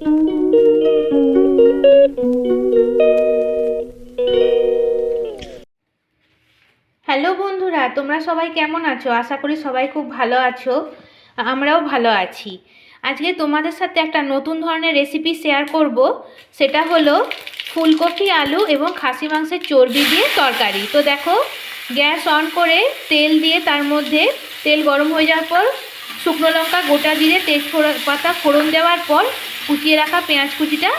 Hello বন্ধুরা, তোমরা সবাই কেমন আছো? আশা করি সবাই খুব ভালো আছো, আমরাও ভালো আছি। আজকে তোমাদের সাথে একটা নতুন ধরনের রেসিপি শেয়ার করব, সেটা হলো ফুলকপি, আলু এবং খাসি মাংসের চর্বি দিয়ে তরকারি। তো দেখো, গ্যাস অন করে তেল দিয়ে তার মধ্যে তেল গরম হয়ে যাওয়ার পর শুকনো লঙ্কা, গোটা দিয়ে তেজপাতা, ফোড়ন দেওয়ার পর কুচিয়ে রাখা পেঁয়াজ কুচিটা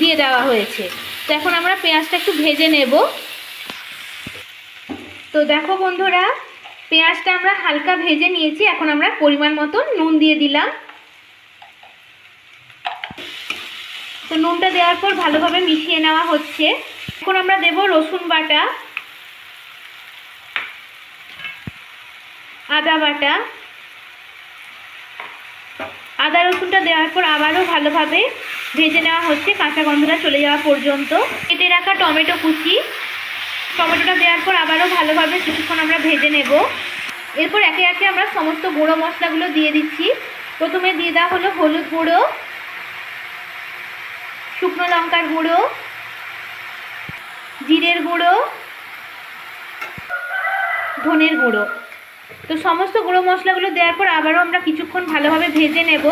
দিয়ে দেওয়া হয়েছে। তো এখন আমরা পেঁয়াজটা একটু ভেজে নেব। তো দেখো বন্ধুরা, পেঁয়াজটা আমরা হালকা ভেজে নিয়েছি, এখন আমরা পরিমাণ মতো নুন দিয়ে দিলাম। তো নুনটা দেওয়ার পর ভালোভাবে মিশিয়ে নেওয়া হচ্ছে। এখন আমরা দেব রসুন বাটা, আদা বাটা। আদা রসুনটা দেওয়ার পর আবারও ভালোভাবে ভেজে নেওয়া হচ্ছে, কাঁচা গন্ধটা চলে যাওয়া পর্যন্ত। কেটে রাখা টমেটো কুচি। টমেটোটা দেওয়ার পর আবারও ভালোভাবে কিছুক্ষণ আমরা ভেজে নেব। এরপর একে একে আমরা সমস্ত গুঁড়ো মশলাগুলো দিয়ে দিচ্ছি। প্রথমে দিয়ে দেওয়া হলো হলুদ গুঁড়ো, শুকনো লঙ্কার গুঁড়ো, জিরের গুঁড়ো, ধনের গুঁড়ো। তো সমস্ত গুঁড়ো মশলাগুলো দেওয়ার পর আবারও আমরা কিছুক্ষণ ভালোভাবে ভেজে নেব।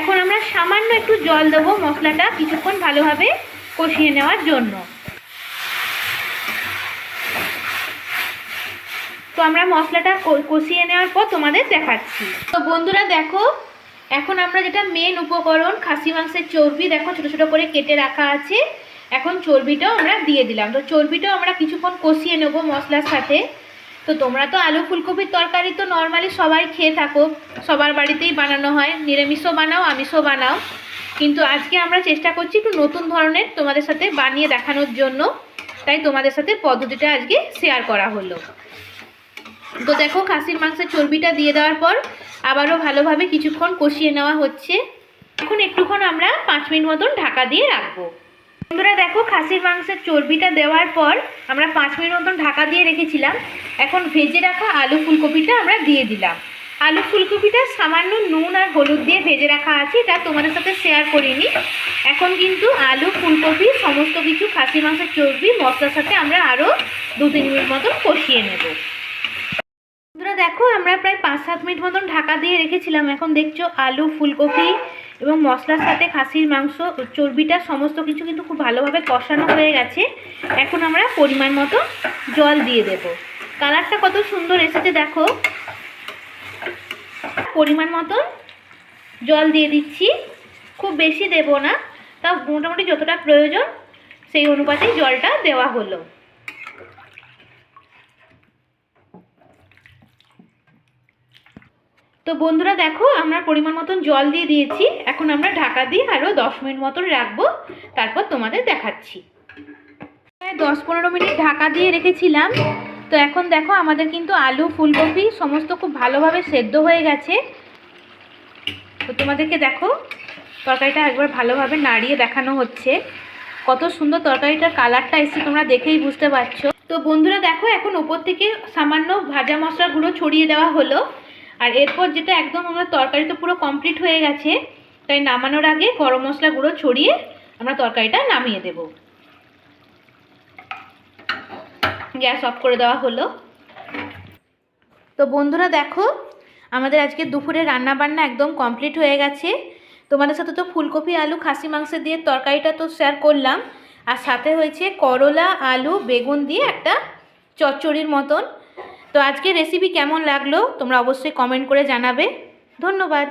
এখন আমরা সামান্য একটু জল দেবো মশলাটা কিছুক্ষণ ভালোভাবে কষিয়ে নেওয়ার জন্য। তো আমরা মশলাটা কষিয়ে নেওয়ার পর তোমাদের দেখাচ্ছি। তো বন্ধুরা দেখো, এখন আমরা যেটা মেন উপকরণ, খাসি মাংসের চর্বি, দেখো ছোটো ছোটো করে কেটে রাখা আছে। এখন চর্বিটাও আমরা দিয়ে দিলাম। তো চর্বিটাও আমরা কিছুক্ষণ কষিয়ে নেব মশলার সাথে। তো তোমরা তো আলু ফুলকপির তরকারি তো নর্মালি সবাই খেয়ে থাকো। সবার বাড়িতেই বানানো হয়। নিরামিষও বানাও, আমিষও বানাও। কিন্তু আজকে আমরা চেষ্টা করছি একটু নতুন ধরনের তোমাদের সাথে বানিয়ে দেখানোর জন্য। তাই তোমাদের সাথে পদ্ধতিটা আজকে শেয়ার করা হলো। তো দেখো, খাসির মাংসের চর্বিটা দিয়ে দেওয়ার পর আবারও ভালোভাবে কিছুক্ষণ কষিয়ে নেওয়া হচ্ছে। এখন একটুক্ষণ আমরা পাঁচ মিনিট মতন ঢাকা দিয়ে রাখব। বন্ধুরা দেখো খাসির মাংসের চর্বিটা দেওয়ার পর আমরা পাঁচ মিনিট মতন ঢাকা দিয়ে রেখেছিলাম। এখন ভেজে রাখা আলু ফুলকপিটা আমরা দিয়ে দিলাম। আলু ফুলকপিটা সামান্য নুন আর হলুদ দিয়ে ভেজে রাখা আছে, এটা তোমাদের সাথে শেয়ার করিনি। এখন কিন্তু আলু, ফুলকপি, সমস্ত কিছু খাসি মাংসের চর্বি, মশলার সাথে আমরা আরও দু তিন মিনিট মতন কষিয়ে নেব। বন্ধুরা দেখো আমরা প্রায় পাঁচ সাত মিনিট মতন ঢাকা দিয়ে রেখেছিলাম। এখন দেখছ আলু, ফুলকপি এবং মশলার সাথে খাসির মাংস, চর্বিটা, সমস্ত কিছু কিন্তু খুব ভালোভাবে কষানো হয়ে গেছে। এখন আমরা পরিমাণ মতো জল দিয়ে দেব। কালারটা কত সুন্দর এসেছে, দেখো। পরিমাণ মতো জল দিয়ে দিচ্ছি। খুব বেশি দেব না, তাও মোটামুটি যতটা প্রয়োজন, সেই অনুপাতেই জলটা দেওয়া হলো। তো বন্ধুরা দেখো, আমরা পরিমাণ মতন জল দিয়ে দিয়েছি। এখন আমরা ঢাকা দিয়ে আরও দশ মিনিট মতন রাখব। তারপর তোমাদের দেখাচ্ছি। দশ পনেরো মিনিট ঢাকা দিয়ে রেখেছিলাম। তো এখন দেখো, আমাদের কিন্তু আলু, ফুলকপি সমস্ত খুব ভালোভাবে সেদ্ধ হয়ে গেছে। তো তোমাদেরকে দেখো, তরকারিটা একবার ভালোভাবে নাড়িয়ে দেখানো হচ্ছে। কত সুন্দর তরকারিটার কালারটা এসছে, তোমরা দেখেই বুঝতে পারছ। তো বন্ধুরা দেখো, এখন ওপর থেকে সামান্য ভাজা মশলা গুঁড়ো ছড়িয়ে দেওয়া হলো। আর এরপর যেটা একদম আমরা তরকারি তো পুরো কমপ্লিট হয়ে গেছে, তাই নামানোর আগে গরম মশলা গুঁড়ো ছড়িয়ে আমরা তরকারিটা নামিয়ে দেব। গ্যাস অফ করে দেওয়া হলো। তো বন্ধুরা দেখো, আমাদের আজকে দুপুরে রান্না বান্না একদম কমপ্লিট হয়ে গেছে। তোমাদের সাথে তো ফুলকপি, আলু, খাসি, মাংস দিয়ে তরকারিটা তো শেয়ার করলাম। আর সাথে হয়েছে করলা, আলু, বেগুন দিয়ে একটা চচ্চড়ির মতন। তো আজকে রেসিপি কেমন লাগল তোমরা অবশ্যই কমেন্ট করে জানাবে। ধন্যবাদ।